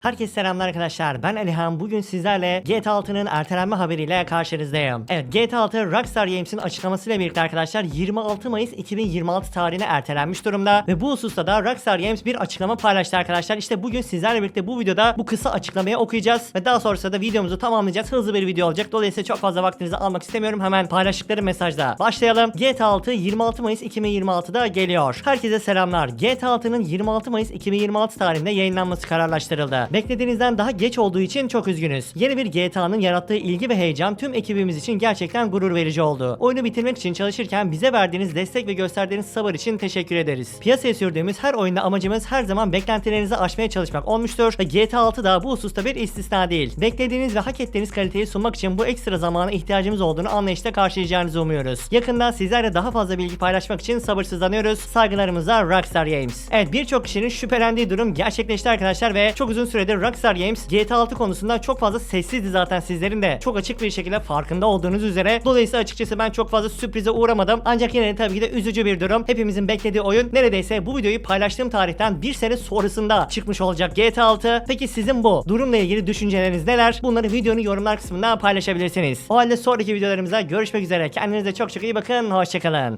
Herkese selamlar arkadaşlar. Ben Alihan. Bugün sizlerle GTA 6'nın ertelenme haberiyle karşınızdayım. Evet GTA 6 Rockstar Games'in açıklamasıyla birlikte arkadaşlar 26 Mayıs 2026 tarihine ertelenmiş durumda. Ve bu hususta da Rockstar Games bir açıklama paylaştı arkadaşlar. İşte bugün sizlerle birlikte bu videoda bu kısa açıklamayı okuyacağız. Ve daha sonrasında da videomuzu tamamlayacağız. Hızlı bir video olacak. Dolayısıyla çok fazla vaktinizi almak istemiyorum. Hemen paylaştıkları mesajda başlayalım. GTA 6 26 Mayıs 2026'da geliyor. Herkese selamlar. GTA 6'nın 26 Mayıs 2026 tarihinde yayınlanması kararlaştırıldı. Beklediğinizden daha geç olduğu için çok üzgünüz. Yeni bir GTA'nın yarattığı ilgi ve heyecan tüm ekibimiz için gerçekten gurur verici oldu. Oyunu bitirmek için çalışırken bize verdiğiniz destek ve gösterdiğiniz sabır için teşekkür ederiz. Piyasaya sürdüğümüz her oyunda amacımız her zaman beklentilerinizi aşmaya çalışmak olmuştur ve GTA 6 da bu hususta bir istisna değil. Beklediğiniz ve hak ettiğiniz kaliteyi sunmak için bu ekstra zamana ihtiyacımız olduğunu anlayışla karşılayacağınızı umuyoruz. Yakında sizlerle daha fazla bilgi paylaşmak için sabırsızlanıyoruz. Saygılarımızla Rockstar Games. Evet birçok kişinin şüphelendiği durum gerçekleşti arkadaşlar ve çok uzun süredir Rockstar Games GTA 6 konusunda çok fazla sessizdi zaten sizlerin de çok açık bir şekilde farkında olduğunuz üzere. Dolayısıyla açıkçası ben çok fazla sürprize uğramadım. Ancak yine de tabii ki de üzücü bir durum. Hepimizin beklediği oyun neredeyse bu videoyu paylaştığım tarihten bir sene sonrasında çıkmış olacak GTA 6. Peki sizin bu durumla ilgili düşünceleriniz neler? Bunları videonun yorumlar kısmında paylaşabilirsiniz. O halde sonraki videolarımızda görüşmek üzere. Kendinize çok çok iyi bakın. Hoşçakalın.